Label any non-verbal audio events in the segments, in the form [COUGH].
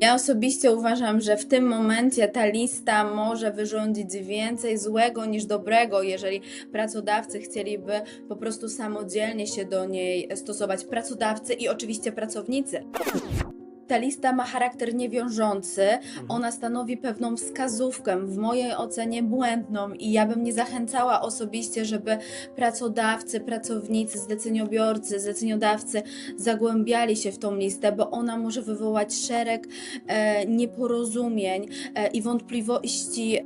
Ja osobiście uważam, że w tym momencie ta lista może wyrządzić więcej złego niż dobrego, jeżeli pracodawcy chcieliby po prostu samodzielnie się do niej stosować. Pracodawcy i oczywiście pracownicy. Ta lista ma charakter niewiążący, ona stanowi pewną wskazówkę, w mojej ocenie błędną, i ja bym nie zachęcała osobiście, żeby pracodawcy, pracownicy, zleceniobiorcy, zleceniodawcy zagłębiali się w tą listę, bo ona może wywołać szereg e, nieporozumień e, i wątpliwości.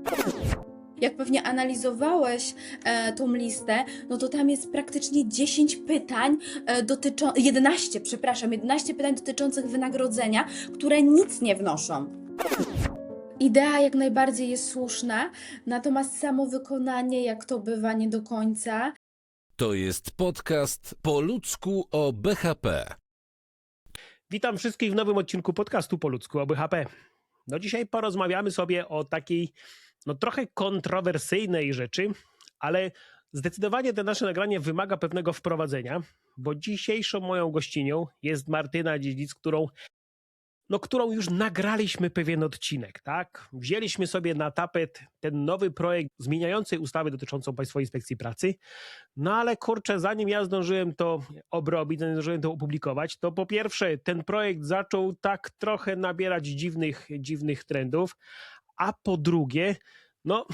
Jak pewnie analizowałeś e, tą listę, no to tam jest praktycznie 10 pytań e, dotyczących, 11, przepraszam, 11 pytań dotyczących wynagrodzenia, które nic nie wnoszą. Idea jak najbardziej jest słuszna, natomiast samo wykonanie, jak to bywa, nie do końca. To jest podcast po ludzku o BHP. Witam wszystkich w nowym odcinku podcastu po ludzku o BHP. No dzisiaj porozmawiamy sobie o takiej no trochę kontrowersyjnej rzeczy, ale zdecydowanie to nasze nagranie wymaga pewnego wprowadzenia, bo dzisiejszą moją gościnią jest Martyna Dziedzic, którą no, którą już nagraliśmy pewien odcinek, tak? Wzięliśmy sobie na tapet ten nowy projekt zmieniający ustawę dotyczącą Państwowej Inspekcji Pracy, no ale kurczę, zanim ja zdążyłem to obrobić, zanim zdążyłem to opublikować, to po pierwsze ten projekt zaczął tak trochę nabierać dziwnych, dziwnych trendów, a po drugie, no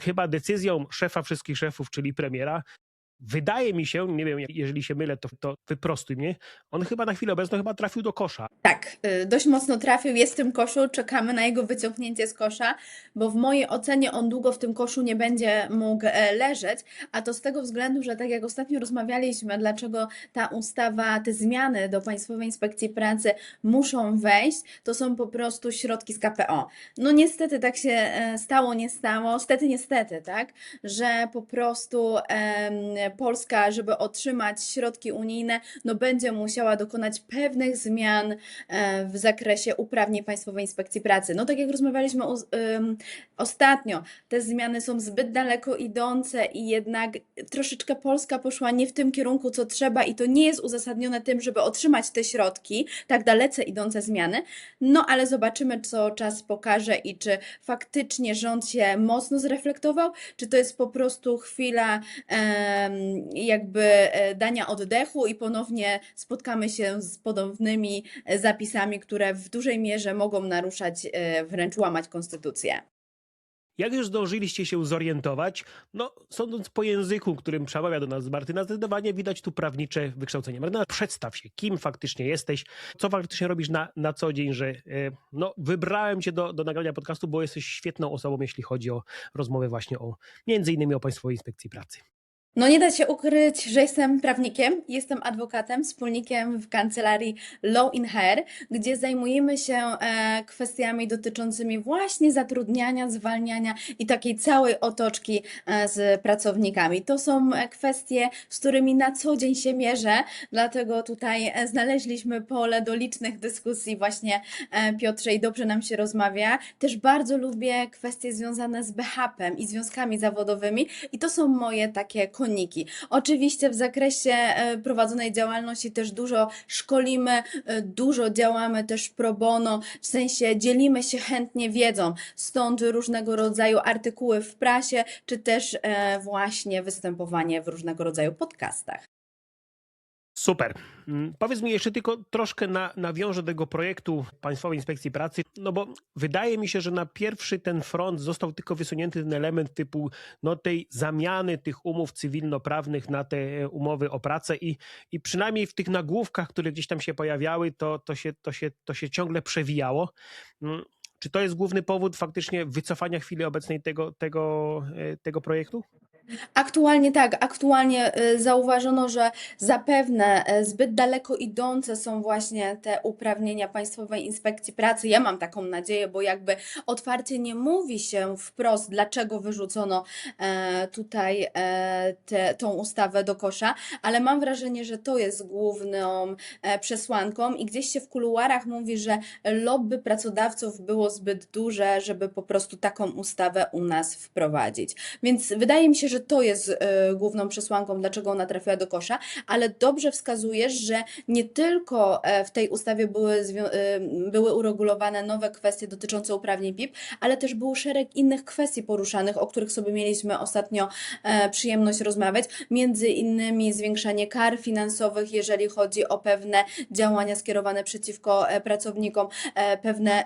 chyba decyzją szefa wszystkich szefów, czyli premiera, wydaje mi się, nie wiem, jeżeli się mylę, to, to wyprostuj mnie, on chyba na chwilę obecną chyba trafił do kosza. Tak, y, dość mocno trafił, jest w tym koszu, czekamy na jego wyciągnięcie z kosza, bo w mojej ocenie on długo w tym koszu nie będzie mógł e, leżeć, a to z tego względu, że tak jak ostatnio rozmawialiśmy, dlaczego ta ustawa, te zmiany do Państwowej Inspekcji Pracy muszą wejść, to są po prostu środki z KPO. No niestety tak się e, stało, nie stało, stety, niestety, tak, że po prostu Polska, żeby otrzymać środki unijne, no będzie musiała dokonać pewnych zmian e, w zakresie uprawnień Państwowej Inspekcji Pracy. No tak jak rozmawialiśmy o, ym, ostatnio, te zmiany są zbyt daleko idące i jednak troszeczkę Polska poszła nie w tym kierunku, co trzeba i to nie jest uzasadnione tym, żeby otrzymać te środki, tak dalece idące zmiany. No ale zobaczymy, co czas pokaże i czy faktycznie rząd się mocno zreflektował, czy to jest po prostu chwila jakby e, dania oddechu i ponownie spotkamy się z podobnymi e, zapisami, które w dużej mierze mogą naruszać, e, wręcz łamać konstytucję. Jak już zdążyliście się zorientować, no sądząc po języku, którym przemawia do nas Martyna, zdecydowanie widać tu prawnicze wykształcenie. Martyna, przedstaw się, kim faktycznie jesteś, co faktycznie robisz na, na co dzień, że no, wybrałem cię do, do nagrania podcastu, bo jesteś świetną osobą, jeśli chodzi o rozmowę właśnie o między innymi o Państwowej Inspekcji Pracy. No nie da się ukryć, że jestem prawnikiem, jestem adwokatem, wspólnikiem w kancelarii Law in Hair, gdzie zajmujemy się e, kwestiami dotyczącymi właśnie zatrudniania, zwalniania i takiej całej otoczki e, z pracownikami. To są e, kwestie, z którymi na co dzień się mierzę, dlatego tutaj znaleźliśmy pole do licznych dyskusji właśnie Piotrze i dobrze nam się rozmawia. Też bardzo lubię kwestie związane z BHP-em i związkami zawodowymi i to są moje takie Oczywiście w zakresie e, prowadzonej działalności też dużo szkolimy, e, dużo działamy też pro bono, w sensie dzielimy się chętnie wiedzą, stąd różnego rodzaju artykuły w prasie, czy też e, właśnie występowanie w różnego rodzaju podcastach. Super. Mm, Powiedz mi jeszcze tylko troszkę na, nawiążę do tego projektu Państwowej Inspekcji Pracy, no bo wydaje mi się, że na pierwszy ten front został tylko wysunięty ten element typu no tej zamiany tych umów cywilnoprawnych na te e, umowy o pracę i, i przynajmniej w tych nagłówkach, które gdzieś tam się pojawiały, to, to, się, to, się, to się ciągle przewijało. Mm, Czy to jest główny powód faktycznie wycofania chwili obecnej tego, tego, e, tego projektu? Aktualnie tak, aktualnie y, zauważono, że zapewne y, zbyt daleko idące są właśnie te uprawnienia Państwowej Inspekcji Pracy. Ja mam taką nadzieję, bo jakby otwarcie nie mówi się wprost, dlaczego wyrzucono e, tutaj e, te, tą ustawę do kosza, ale mam wrażenie, że to jest główną e, przesłanką i gdzieś się w kuluarach mówi, że lobby pracodawców było zbyt duże, żeby po prostu taką ustawę u nas wprowadzić. Więc wydaje mi się, że że to jest e, główną przesłanką, dlaczego ona trafiła do kosza, ale dobrze wskazujesz, że nie tylko e, w tej ustawie były, e, były uregulowane nowe kwestie dotyczące uprawnień PIP, ale też był szereg innych kwestii poruszanych, o których sobie mieliśmy ostatnio przyjemność rozmawiać, między innymi zwiększanie kar finansowych, jeżeli chodzi o pewne działania skierowane przeciwko pracownikom, pewne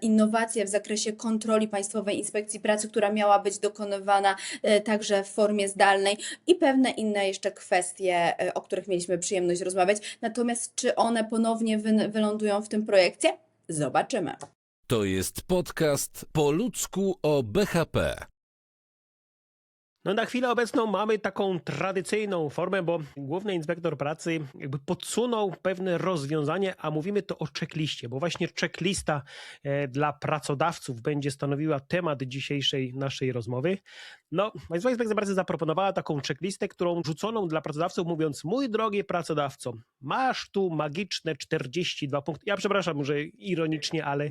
innowacje w zakresie kontroli Państwowej Inspekcji Pracy, która miała być dokonywana także w formie zdalnej i pewne inne jeszcze kwestie, e, o których mieliśmy przyjemność rozmawiać. Natomiast czy one ponownie wy- wylądują w tym projekcie? Zobaczymy. To jest podcast po ludzku o BHP. No na chwilę obecną mamy taką tradycyjną formę, bo główny inspektor pracy jakby podsunął pewne rozwiązanie, a mówimy to o checkliście, bo właśnie checklista e, dla pracodawców będzie stanowiła temat dzisiejszej naszej rozmowy. No, Państwowa Inspekcja Pracy zaproponowała taką checklistę, którą rzuconą dla pracodawców, mówiąc: Mój drogi pracodawco, masz tu magiczne 42 punkty. Ja przepraszam, że ironicznie, ale,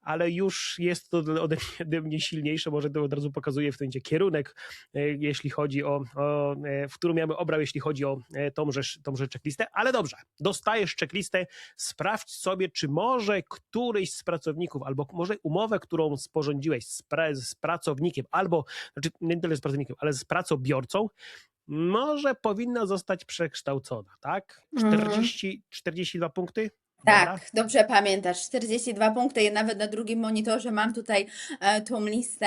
ale już jest to ode mnie, ode mnie silniejsze, może to od razu pokazuje w tym kierunek, e, jeśli chodzi o, o e, w którym ja bym obrał, jeśli chodzi o e, tąże, tąże checklistę, ale dobrze, dostajesz checklistę, sprawdź sobie, czy może któryś z pracowników, albo może umowę, którą sporządziłeś z, pra, z pracownikiem, albo, znaczy nie tyle z pracownikiem, ale z pracobiorcą, może powinna zostać przekształcona, tak? Mhm. 40, 42 punkty? Dobra? Tak, dobrze pamiętasz. 42 punkty i nawet na drugim monitorze mam tutaj e, tą listę.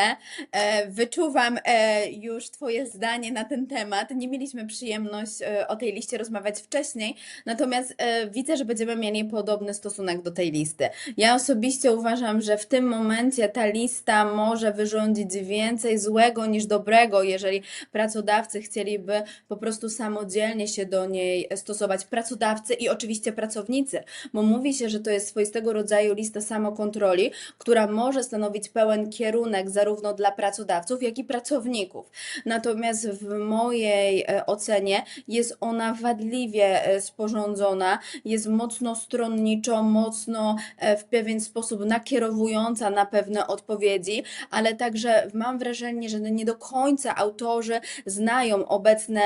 E, wyczuwam e, już Twoje zdanie na ten temat. Nie mieliśmy przyjemność e, o tej liście rozmawiać wcześniej, natomiast e, widzę, że będziemy mieli podobny stosunek do tej listy. Ja osobiście uważam, że w tym momencie ta lista może wyrządzić więcej złego niż dobrego, jeżeli pracodawcy chcieliby po prostu samodzielnie się do niej stosować. Pracodawcy i oczywiście pracownicy, bo mówi się, że to jest swoistego rodzaju lista samokontroli, która może stanowić pełen kierunek zarówno dla pracodawców, jak i pracowników. Natomiast w mojej e, ocenie jest ona wadliwie e, sporządzona, jest mocno stronniczo, mocno e, w pewien sposób nakierowująca na pewne odpowiedzi, ale także mam wrażenie, że nie do końca autorzy znają obecne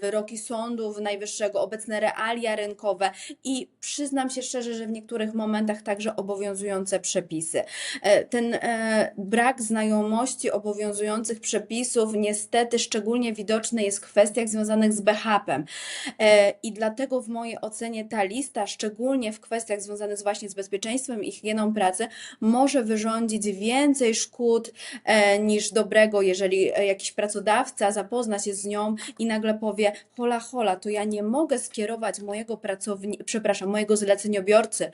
wyroki sądów najwyższego, obecne realia rynkowe i przyznam się szczerze, że w niektórych momentach także obowiązujące przepisy. E, Ten e, brak znajomości obowiązujących przepisów niestety szczególnie widoczny jest w kwestiach związanych z BHP-em. E, I dlatego w mojej ocenie ta lista, szczególnie w kwestiach związanych właśnie z bezpieczeństwem i higieną pracy, może wyrządzić więcej szkód niż dobrego, jeżeli jakiś pracodawca zapozna się z nią i nagle powie: hola, hola, to ja nie mogę skierować mojego pracownika, przepraszam, mojego zleceniobiorcy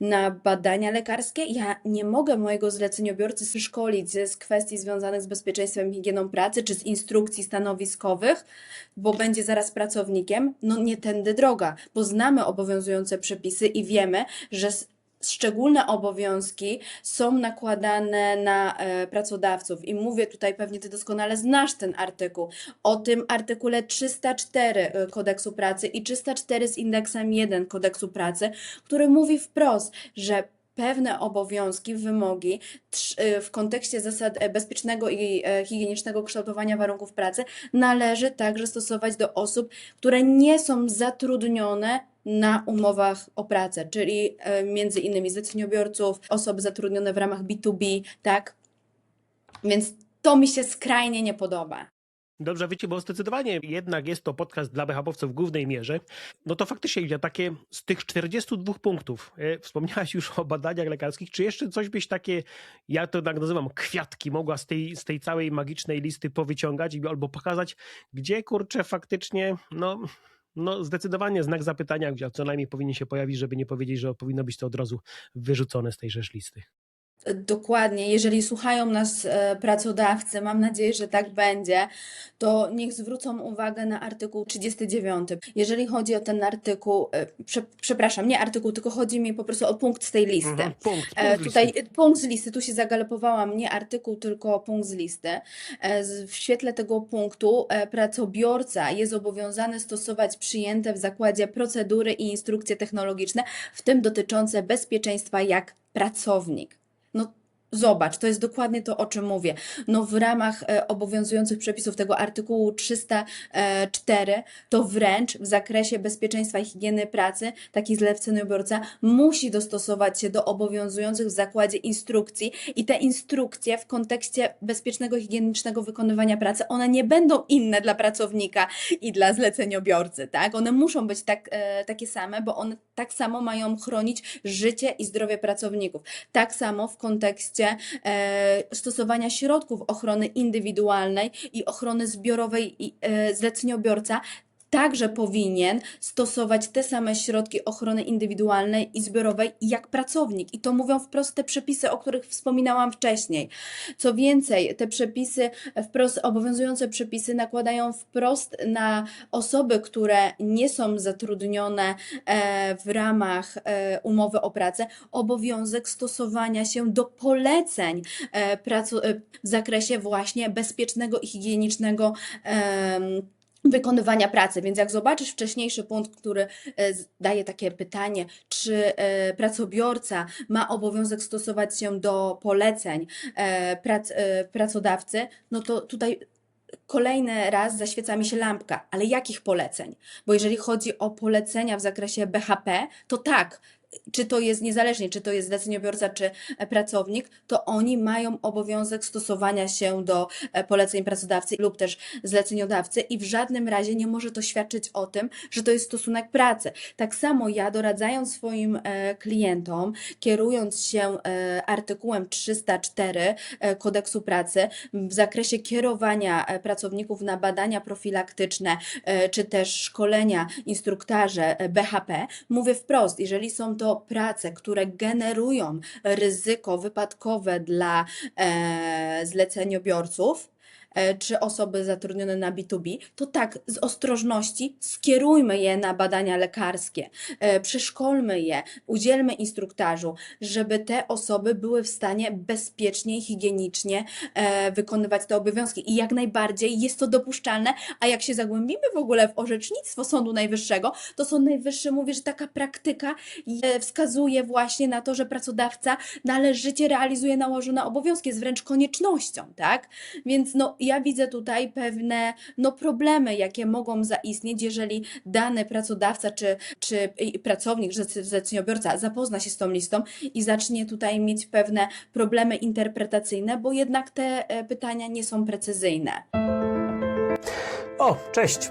na badania lekarskie, ja nie mogę mojego zleceniobiorcy szkolić z kwestii związanych z bezpieczeństwem i higieną pracy, czy z instrukcji stanowiskowych, bo będzie zaraz pracownikiem. No nie tędy droga, bo znamy obowiązujące przepisy i wiemy, że Szczególne obowiązki są nakładane na e, pracodawców. I mówię tutaj, pewnie Ty doskonale znasz ten artykuł, o tym artykule 304 e, Kodeksu Pracy i 304 z indeksem 1 Kodeksu Pracy, który mówi wprost, że pewne obowiązki, wymogi e, w kontekście zasad e, bezpiecznego i e, higienicznego kształtowania warunków pracy należy także stosować do osób, które nie są zatrudnione na umowach o pracę, czyli e, między innymi zleceniobiorców, osoby zatrudnione w ramach B2B, tak? Więc to mi się skrajnie nie podoba. Dobrze, wiecie, bo zdecydowanie jednak jest to podcast dla BHP-owców w głównej mierze. No to faktycznie, Ilia, takie z tych 42 punktów, e, wspomniałaś już o badaniach lekarskich, czy jeszcze coś byś takie, ja to tak nazywam, kwiatki mogła z tej, z tej całej magicznej listy powyciągać albo pokazać, gdzie kurczę faktycznie, no, no zdecydowanie znak zapytania, gdzie co najmniej powinien się pojawić, żeby nie powiedzieć, że powinno być to od razu wyrzucone z tejże listy. Dokładnie, jeżeli słuchają nas e, pracodawcy, mam nadzieję, że tak będzie, to niech zwrócą uwagę na artykuł 39. Jeżeli chodzi o ten artykuł, e, prze, przepraszam, nie artykuł, tylko chodzi mi po prostu o punkt z tej listy. Mhm, punkt, E, punkt Tutaj listy. e, punkt z listy, tu się zagalopowałam, nie artykuł, tylko punkt z listy. E, z- W świetle tego punktu e, pracobiorca jest zobowiązany stosować przyjęte w zakładzie procedury i instrukcje technologiczne, w tym dotyczące bezpieczeństwa jak pracownik. Zobacz, to jest dokładnie to, o czym mówię. No w ramach e, obowiązujących przepisów tego artykułu 304, to wręcz w zakresie bezpieczeństwa i higieny pracy taki zleceniobiorca musi dostosować się do obowiązujących w zakładzie instrukcji i te instrukcje w kontekście bezpiecznego, higienicznego wykonywania pracy, one nie będą inne dla pracownika i dla zleceniobiorcy, tak? One muszą być tak, e, takie same, bo one tak samo mają chronić życie i zdrowie pracowników. Tak samo w kontekście e, stosowania środków ochrony indywidualnej i ochrony zbiorowej i e, zleceniobiorca także powinien stosować te same środki ochrony indywidualnej i zbiorowej jak pracownik. I to mówią wprost te przepisy, o których wspominałam wcześniej. Co więcej, te przepisy, wprost obowiązujące przepisy nakładają wprost na osoby, które nie są zatrudnione e, w ramach e, umowy o pracę, obowiązek stosowania się do poleceń e, w zakresie właśnie bezpiecznego i higienicznego wykonywania pracy. Więc jak zobaczysz wcześniejszy punkt, który e, daje takie pytanie, czy e, pracobiorca ma obowiązek stosować się do poleceń e, prac, pracodawcy, no to tutaj kolejny raz zaświeca mi się lampka, ale jakich poleceń? Bo jeżeli chodzi o polecenia w zakresie BHP, to tak, czy to jest niezależnie, czy to jest zleceniobiorca, czy e, pracownik, to oni mają obowiązek stosowania się do e, poleceń pracodawcy lub też zleceniodawcy i w żadnym razie nie może to świadczyć o tym, że to jest stosunek pracy. Tak samo ja doradzając swoim e, klientom, kierując się artykułem 304 e, kodeksu pracy w zakresie kierowania pracowników na badania profilaktyczne czy też szkolenia instruktarze e, BHP, mówię wprost, jeżeli są to prace, które generują ryzyko wypadkowe dla e, zleceniobiorców, czy osoby zatrudnione na B2B, to tak, z ostrożności skierujmy je na badania lekarskie, e, przeszkolmy je, udzielmy instruktażu, żeby te osoby były w stanie bezpiecznie i higienicznie e, wykonywać te obowiązki. I jak najbardziej jest to dopuszczalne, a jak się zagłębimy w ogóle w orzecznictwo Sądu Najwyższego, to Sąd Najwyższy mówi, że taka praktyka e, wskazuje właśnie na to, że pracodawca należycie realizuje nałożone obowiązki, jest wręcz koniecznością, tak? Więc no, ja widzę tutaj pewne no, problemy, jakie mogą zaistnieć, jeżeli dany pracodawca czy, czy pracownik, zlece- zleceniobiorca zapozna się z tą listą i zacznie tutaj mieć pewne problemy interpretacyjne, bo jednak te e, pytania nie są precyzyjne. O, cześć!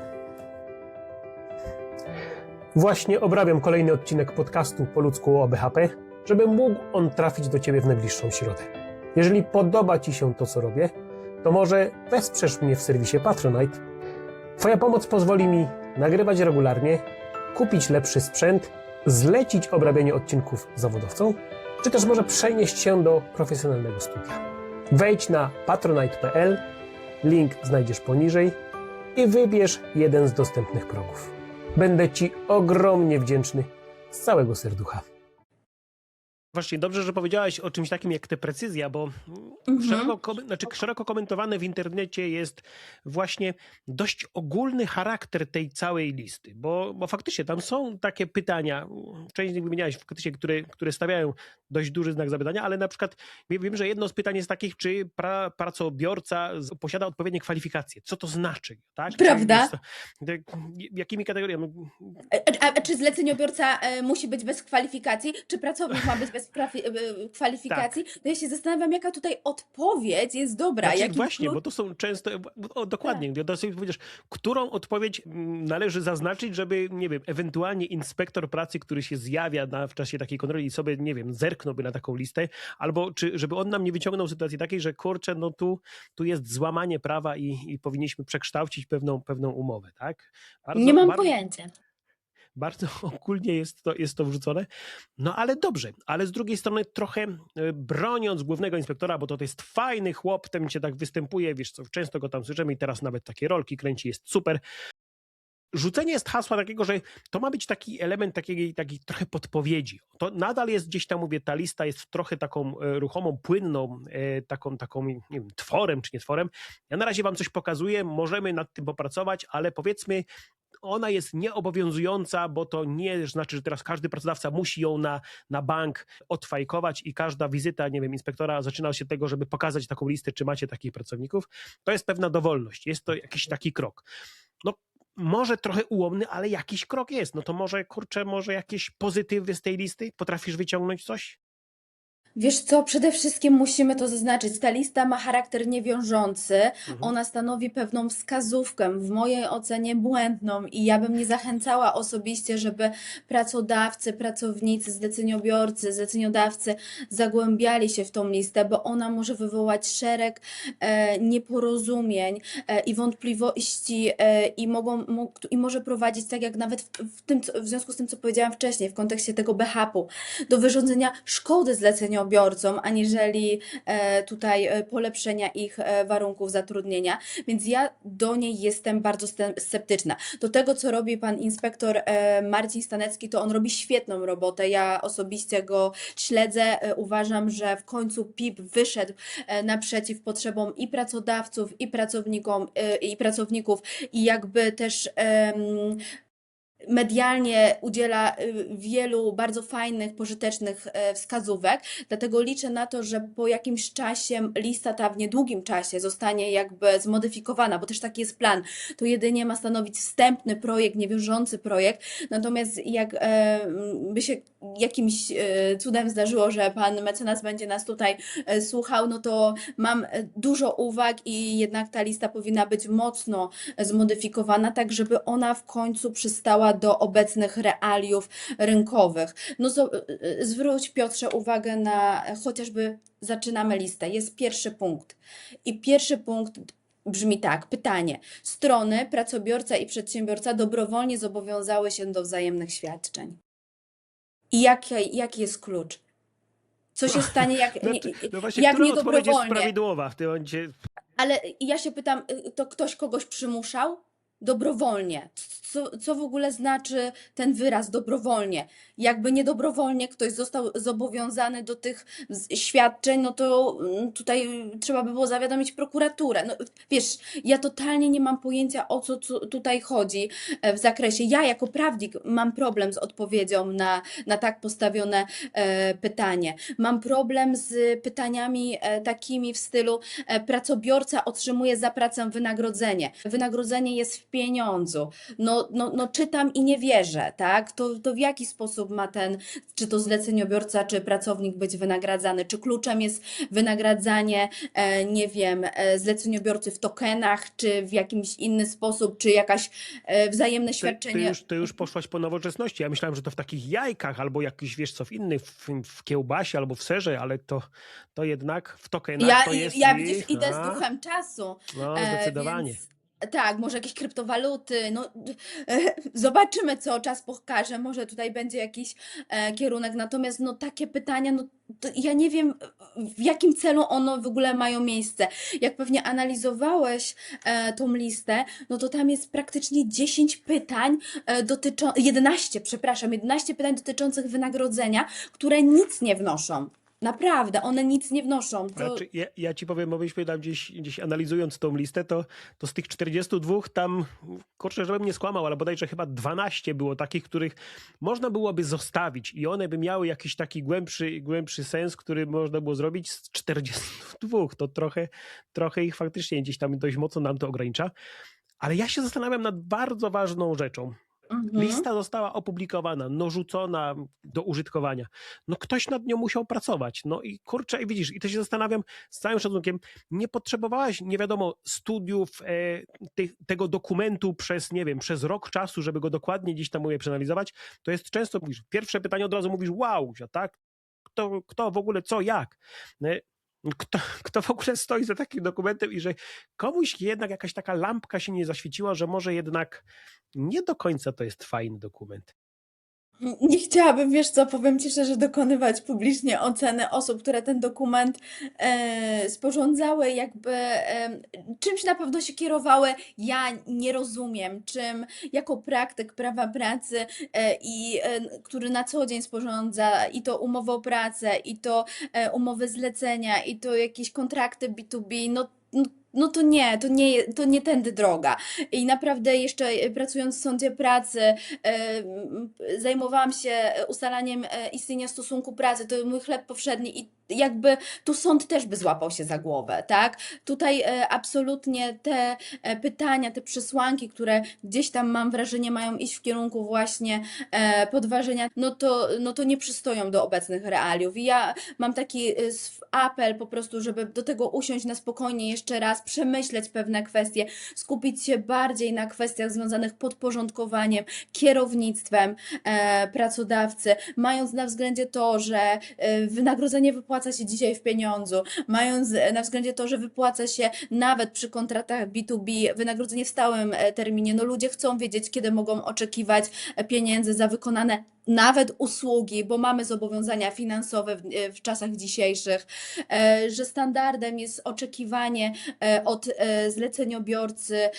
Właśnie obrabiam kolejny odcinek podcastu po ludzku o BHP, żeby mógł on trafić do Ciebie w najbliższą środę. Jeżeli podoba Ci się to, co robię, to może wesprzesz mnie w serwisie Patronite. Twoja pomoc pozwoli mi nagrywać regularnie, kupić lepszy sprzęt, zlecić obrabianie odcinków zawodowcom, czy też może przenieść się do profesjonalnego studia. Wejdź na patronite.pl, link znajdziesz poniżej i wybierz jeden z dostępnych progów. Będę Ci ogromnie wdzięczny z całego serducha. Właśnie dobrze, że powiedziałaś o czymś takim jak te precyzja, bo Mhm. szeroko, kom- znaczy szeroko komentowane w internecie jest właśnie dość ogólny charakter tej całej listy, bo, bo faktycznie tam są takie pytania, część z nich wymieniałeś faktycznie, które, które stawiają dość duży znak zapytania, ale na przykład wiem, że jedno z pytań jest takich, czy pra, pracobiorca posiada odpowiednie kwalifikacje, co to znaczy, tak? Czy Prawda. tak, jakimi kategoriami? A, a, a czy zleceniobiorca e, musi być bez kwalifikacji, czy pracownik ma być bez prafi- e, kwalifikacji? To ja się zastanawiam, jaka tutaj odpowiedź jest dobra. Znaczy, właśnie, klucz- bo to są często, o, dokładnie, Tak. powiedziesz, którą odpowiedź należy zaznaczyć, żeby, nie wiem, ewentualnie inspektor pracy, który się zjawia na, w czasie takiej kontroli i sobie, nie wiem, zerknąłby na taką listę, albo czy, żeby on nam nie wyciągnął sytuacji takiej, że kurczę, no tu, tu jest złamanie prawa i, i powinniśmy przekształcić pewną, pewną umowę, tak? Bardzo, Nie mam bardzo, pojęcia. Bardzo [LAUGHS] ogólnie jest to, jest to wrzucone. No ale dobrze, ale z drugiej strony trochę e, broniąc głównego inspektora, bo to jest fajny chłop, ten cię tak występuje, wiesz co, często go tam słyszymy i teraz nawet takie rolki kręci, jest super. Rzucenie jest hasła takiego, że to ma być taki element takiej, takiej trochę podpowiedzi. To nadal jest gdzieś tam, mówię, ta lista jest trochę taką e, ruchomą, płynną, e, taką, taką nie wiem, tworem czy nie tworem. Ja na razie wam coś pokazuję, możemy nad tym popracować, ale powiedzmy, ona jest nieobowiązująca, bo to nie znaczy, że teraz każdy pracodawca musi ją na, na bank odfajkować i każda wizyta, nie wiem, inspektora zaczyna się tego, żeby pokazać taką listę, czy macie takich pracowników. To jest pewna dowolność, jest to jakiś taki krok. No, może trochę ułomny, ale jakiś krok jest. No to może, kurczę, może jakieś pozytywy z tej listy? Potrafisz wyciągnąć coś? Wiesz co, przede wszystkim musimy to zaznaczyć. Ta lista ma charakter niewiążący. Mhm. Ona stanowi pewną wskazówkę, w mojej ocenie błędną, i ja bym nie zachęcała osobiście, żeby pracodawcy, pracownicy, zleceniobiorcy, zleceniodawcy zagłębiali się w tą listę, bo ona może wywołać szereg e, nieporozumień e, i wątpliwości e, i, mogą, mo, i może prowadzić, tak jak nawet w, w, tym, co- w związku z tym, co powiedziałam wcześniej, w kontekście tego BHP-u, do wyrządzenia szkody zleceniobiorcom, aniżeli e, tutaj e, polepszenia ich e, warunków zatrudnienia. Więc ja do niej jestem bardzo sceptyczna. Do tego, co robi pan inspektor Marcin Stanecki, to on robi świetną robotę. Ja osobiście go śledzę. Uważam, że w końcu PIP wyszedł naprzeciw potrzebom i pracodawców, i pracownikom, i pracowników, i jakby też medialnie udziela y, wielu bardzo fajnych, pożytecznych e, wskazówek, dlatego liczę na to, że po jakimś czasie lista ta w niedługim czasie zostanie jakby zmodyfikowana, bo też taki jest plan. To jedynie ma stanowić wstępny projekt, niewiążący projekt, natomiast jak e, by się jakimś e, cudem zdarzyło, że pan mecenas będzie nas tutaj słuchał, no to mam dużo uwag i jednak ta lista powinna być mocno zmodyfikowana, tak żeby ona w końcu przystała do obecnych realiów rynkowych. No zo- y, zwróć Piotrze uwagę na chociażby zaczynamy listę. Jest pierwszy punkt. I pierwszy punkt brzmi tak, pytanie. Strony pracobiorca i przedsiębiorca dobrowolnie zobowiązały się do wzajemnych świadczeń. I jaki, jaki jest klucz? Co się [LAUGHS] stanie, jak, No, nie, to, no właśnie, jak która odpowiedź jest prawidłowa w tym momencie? Ale ja się pytam, y, to ktoś kogoś przymuszał? Dobrowolnie. Co, co w ogóle znaczy ten wyraz dobrowolnie? Jakby niedobrowolnie ktoś został zobowiązany do tych świadczeń, no to mm, tutaj trzeba by było zawiadomić prokuraturę. No, wiesz, ja totalnie nie mam pojęcia o co tu- tutaj chodzi e, w zakresie. Ja jako prawnik mam problem z odpowiedzią na, na tak postawione e, pytanie. Mam problem z pytaniami e, takimi w stylu pracobiorca otrzymuje za pracę wynagrodzenie. Wynagrodzenie jest pieniądzu. No, no, no czytam i nie wierzę, tak? To, to w jaki sposób ma ten, czy to zleceniobiorca, czy pracownik być wynagradzany? Czy kluczem jest wynagradzanie, e, nie wiem, e, zleceniobiorcy w tokenach, czy w jakimś inny sposób, czy jakaś e, wzajemne Ty, ty, świadczenie? już, ty już poszłaś po nowoczesności. Ja myślałem, że to w takich jajkach albo jakiś, wiesz co, w innych, w, w kiełbasie albo w serze, ale to, to jednak w tokenach Ja, to jest... ja widzisz, idę z duchem czasu. No, zdecydowanie. Więc, tak, może jakieś kryptowaluty. No, [LAUGHS] zobaczymy, co czas pokaże. Może tutaj będzie jakiś e, kierunek. Natomiast no, takie pytania, no, ja nie wiem, w jakim celu one w ogóle mają miejsce. Jak pewnie analizowałeś e, tą listę, no to tam jest praktycznie 10 pytań e, dotyczących, 11, przepraszam, 11 pytań dotyczących wynagrodzenia, które nic nie wnoszą. Naprawdę, one nic nie wnoszą. To... Znaczy, ja, ja ci powiem, bo myśmy tam gdzieś, gdzieś analizując tą listę, to, to z tych 42 tam, kurczę, żebym nie skłamał, ale bodajże chyba 12 było takich, których można byłoby zostawić i one by miały jakiś taki głębszy, głębszy sens, który można było zrobić z 42. To trochę, trochę ich faktycznie gdzieś tam dość mocno nam to ogranicza. Ale ja się zastanawiam nad bardzo ważną rzeczą. Mhm. Lista została opublikowana, no do użytkowania. No ktoś nad nią musiał pracować. No i kurczę, i widzisz, i to się zastanawiam z całym szacunkiem, nie potrzebowałaś, nie wiadomo, studiów e, tego dokumentu przez, nie wiem, przez rok czasu, żeby go dokładnie gdzieś tam mówię przeanalizować. To jest często, mówisz, pierwsze pytanie od razu mówisz, wow, tak? Kto, kto w ogóle, co, jak? Kto, [LAUGHS] kto w ogóle stoi za takim dokumentem i że komuś jednak jakaś taka lampka się nie zaświeciła, że może jednak nie do końca to jest fajny dokument. Nie chciałabym, wiesz co, powiem Ci szczerze, dokonywać publicznie oceny osób, które ten dokument e, sporządzały, jakby e, czymś na pewno się kierowały. Ja nie rozumiem, czym jako praktyk prawa pracy e, i e, który na co dzień sporządza i to umowę o pracę, i to e, umowy zlecenia, i to jakieś kontrakty B2B, no, no no to nie, to nie, to nie tędy droga. I naprawdę jeszcze e, pracując w sądzie pracy, e, zajmowałam się ustalaniem e, istnienia stosunku pracy, to mój chleb powszedni i jakby tu sąd też by złapał się za głowę, tak? Tutaj absolutnie te pytania, te przesłanki, które gdzieś tam mam wrażenie mają iść w kierunku właśnie podważenia, no to, no to nie przystoją do obecnych realiów. I ja mam taki apel po prostu, żeby do tego usiąść na spokojnie jeszcze raz, przemyśleć pewne kwestie, skupić się bardziej na kwestiach związanych podporządkowaniem, kierownictwem e, pracodawcy, mając na względzie to, że e, wynagrodzenie wypłaca się dzisiaj w pieniądzu, mając e, na względzie to, że wypłaca się nawet przy kontraktach B2B wynagrodzenie w stałym e, terminie. No ludzie chcą wiedzieć, kiedy mogą oczekiwać pieniędzy za wykonane nawet usługi, bo mamy zobowiązania finansowe w, e, w czasach dzisiejszych, e, że standardem jest oczekiwanie e, od zleceniobiorcy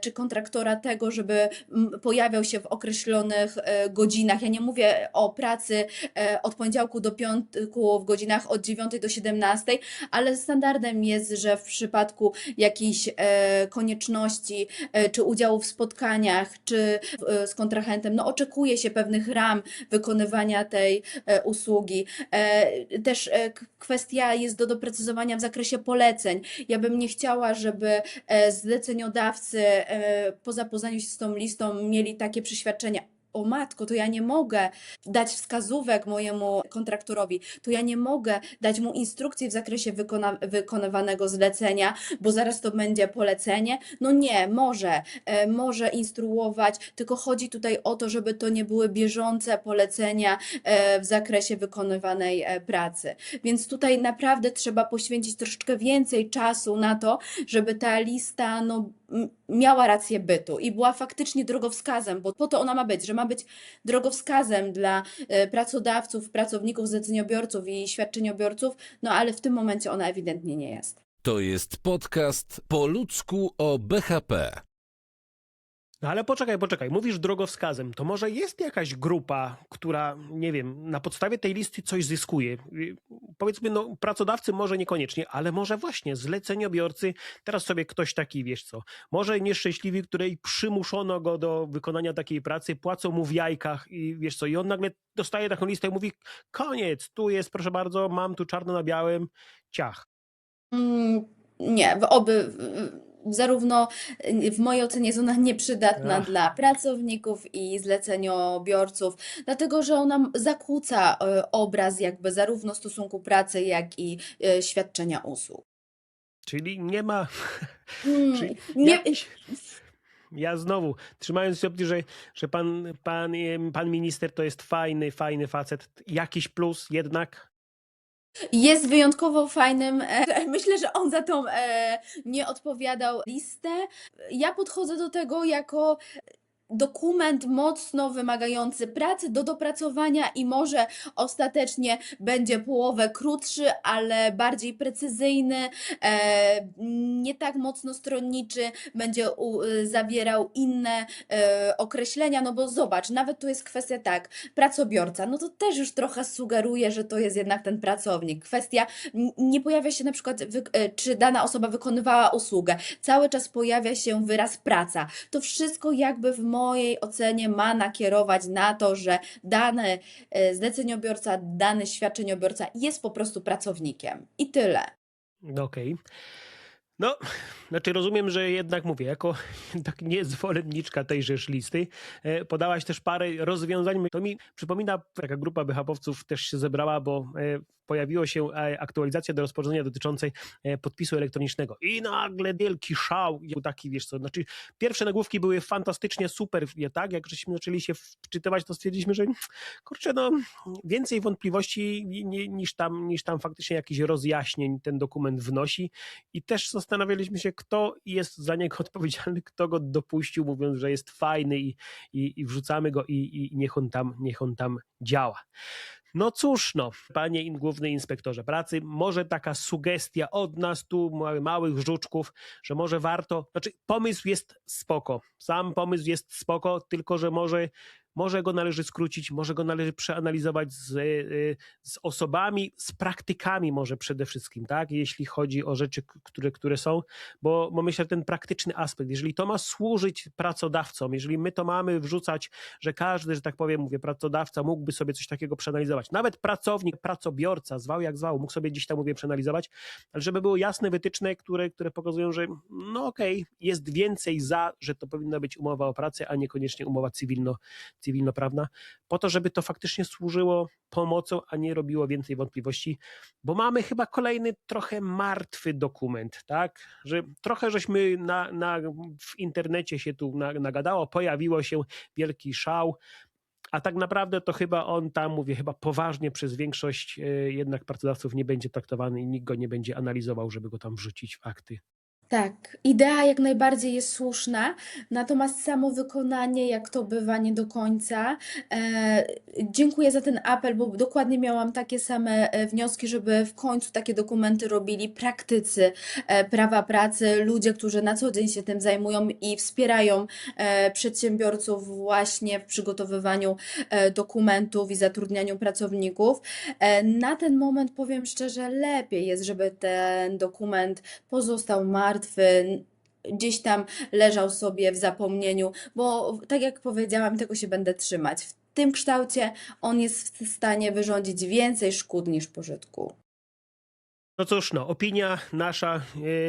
czy kontraktora tego, żeby pojawiał się w określonych godzinach. Ja nie mówię o pracy od poniedziałku do piątku w godzinach od 9 do 17, ale standardem jest, że w przypadku jakiejś konieczności czy udziału w spotkaniach, czy z kontrahentem, no oczekuje się pewnych ram wykonywania tej e, usługi. E, Też e, kwestia jest do doprecyzowania w zakresie poleceń. Ja bym nie chciała, żeby zleceniodawcy po zapoznaniu się z tą listą mieli takie przeświadczenia. O matko, to ja nie mogę dać wskazówek mojemu kontraktorowi, to ja nie mogę dać mu instrukcji w zakresie wykona wykonywanego zlecenia, bo zaraz to będzie polecenie. No nie, może, e, może instruować, tylko chodzi tutaj o to, żeby to nie były bieżące polecenia e, w zakresie wykonywanej e, pracy. Więc tutaj naprawdę trzeba poświęcić troszeczkę więcej czasu na to, żeby ta lista no, miała rację bytu i była faktycznie drogowskazem, bo po to ona ma być, że ma być drogowskazem dla e, pracodawców, pracowników, zleceniobiorców i świadczeniobiorców, no ale w tym momencie ona ewidentnie nie jest. To jest podcast po ludzku o BHP. No ale poczekaj, poczekaj, mówisz drogowskazem, to może jest jakaś grupa, która, nie wiem, na podstawie tej listy coś zyskuje. Powiedzmy, no pracodawcy może niekoniecznie, ale może właśnie zleceniobiorcy, teraz sobie ktoś taki, wiesz co, może nieszczęśliwi, której przymuszono go do wykonania takiej pracy, płacą mu w jajkach i wiesz co, i on nagle dostaje taką listę i mówi, koniec, tu jest, proszę bardzo, mam tu czarno na białym, ciach. Mm, nie, oby, zarówno y, w mojej ocenie jest ona nieprzydatna Ach. dla pracowników i zleceniobiorców, dlatego że ona zakłóca y, obraz jakby zarówno stosunku pracy, jak i y, świadczenia usług. Czyli nie ma Mm, Czyli nie, jakiś- Ja znowu, trzymając się opcji, że, że pan, pan, pan minister to jest fajny, fajny facet, jakiś plus jednak. Jest wyjątkowo fajnym. E, [LAUGHS] myślę, że on za tą e, nie odpowiadał listę. Ja podchodzę do tego jako dokument mocno wymagający pracy do dopracowania i może ostatecznie będzie połowę krótszy, ale bardziej precyzyjny, e, nie tak mocno stronniczy, będzie zawierał inne e, określenia, no bo zobacz, nawet tu jest kwestia tak, pracobiorca, no to też już trochę sugeruje, że to jest jednak ten pracownik. Kwestia, nie pojawia się na przykład, e, czy dana osoba wykonywała usługę, cały czas pojawia się wyraz praca. To wszystko jakby w mojej ocenie ma nakierować na to, że dany e, zleceniobiorca, dany świadczeniobiorca jest po prostu pracownikiem. I tyle. No Okej. No, znaczy rozumiem, że jednak mówię, jako [LAUGHS] tak niezwolenniczka tejżeż listy, e, podałaś też parę rozwiązań. To mi przypomina, taka grupa BHP-owców też się zebrała, bo e, pojawiła się e, aktualizacja do rozporządzenia dotyczącej e, podpisu elektronicznego. I nagle wielki szał, taki, wiesz co, znaczy pierwsze nagłówki były fantastycznie super, tak? Jak żeśmy zaczęli się wczytywać, to stwierdziliśmy, że kurczę, no więcej wątpliwości ni- ni- niż tam, niż tam faktycznie jakichś rozjaśnień ten dokument wnosi i też zastanawialiśmy się, kto jest za niego [LAUGHS] odpowiedzialny, kto go dopuścił, mówiąc, że jest fajny i, i, i wrzucamy go i, i niech, on tam, niech on tam działa. No cóż, no, panie główny inspektorze pracy, może taka sugestia od nas tu, ma- małych żuczków, że może warto, znaczy pomysł jest spoko, sam pomysł jest spoko, tylko że może może go należy skrócić, może go należy przeanalizować z, y, z osobami, z praktykami może przede wszystkim, tak? Jeśli chodzi o rzeczy, które, które są, bo, bo myślę, że ten praktyczny aspekt, jeżeli to ma służyć pracodawcom, jeżeli my to mamy wrzucać, że każdy, że tak powiem, mówię, pracodawca mógłby sobie coś takiego przeanalizować, nawet pracownik, pracobiorca, zwał jak zwał, mógł sobie gdzieś tam, mówię, przeanalizować, ale żeby były jasne wytyczne, które, które pokazują, że no okej, jest więcej za, że to powinna być umowa o pracę, a niekoniecznie umowa cywilno, cywilnoprawna, po to, żeby to faktycznie służyło pomocą, a nie robiło więcej wątpliwości, bo mamy chyba kolejny trochę martwy dokument, tak? Że trochę żeśmy na, na, w internecie się tu na- nagadało, pojawiło się wielki szał, a tak naprawdę to chyba on tam, mówię, chyba poważnie przez większość e, jednak pracodawców nie będzie traktowany i nikt go nie będzie analizował, żeby go tam wrzucić w akty. Tak, idea jak najbardziej jest słuszna, natomiast samo wykonanie, jak to bywa, nie do końca. E, dziękuję za ten apel, bo dokładnie miałam takie same e, wnioski, żeby w końcu takie dokumenty robili praktycy e, prawa pracy, ludzie, którzy na co dzień się tym zajmują i wspierają e, przedsiębiorców właśnie w przygotowywaniu e, dokumentów i zatrudnianiu pracowników. E, na ten moment powiem szczerze, lepiej jest, żeby ten dokument pozostał martwy, gdzieś tam leżał sobie w zapomnieniu, bo tak jak powiedziałam, tego się będę trzymać. W tym kształcie on jest w stanie wyrządzić więcej szkód niż pożytku. No cóż, no, opinia nasza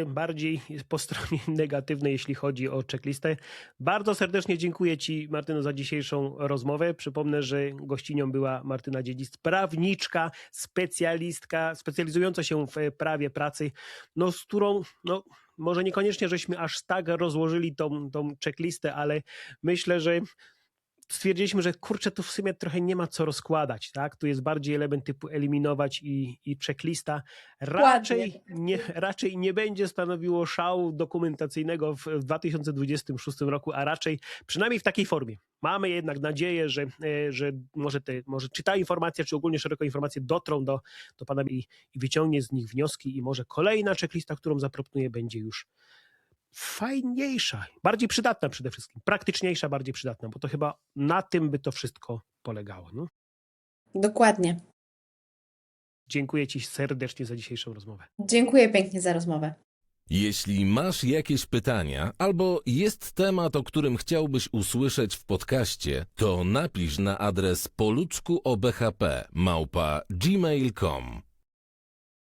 e, bardziej po stronie [LAUGHS] negatywnej, jeśli chodzi o checklistę. Bardzo serdecznie dziękuję Ci, Martyno, za dzisiejszą rozmowę. Przypomnę, że gościnią była Martyna Dziedzic, prawniczka, specjalistka, specjalizująca się w e, prawie pracy, no, z którą, no, może niekoniecznie żeśmy aż tak rozłożyli tą, tą checklistę, ale myślę, że stwierdziliśmy, że kurczę, tu w sumie trochę nie ma co rozkładać, tak? Tu jest bardziej element typu eliminować i, i checklista. Raczej nie, raczej nie będzie stanowiło szału dokumentacyjnego w, w 2026 roku, a raczej przynajmniej w takiej formie. Mamy jednak nadzieję, że, e, że może, te, może czy ta informacja, czy ogólnie szeroko informacje dotrą do, do Pana i, i wyciągnie z nich wnioski i może kolejna checklista, którą zaproponuję, będzie już fajniejsza, bardziej przydatna przede wszystkim, praktyczniejsza, bardziej przydatna, bo to chyba na tym by to wszystko polegało. No? Dokładnie. Dziękuję Ci serdecznie za dzisiejszą rozmowę. Dziękuję pięknie za rozmowę. Jeśli masz jakieś pytania albo jest temat, o którym chciałbyś usłyszeć w podcaście, to napisz na adres poludzkuobhp małpa gmail.com.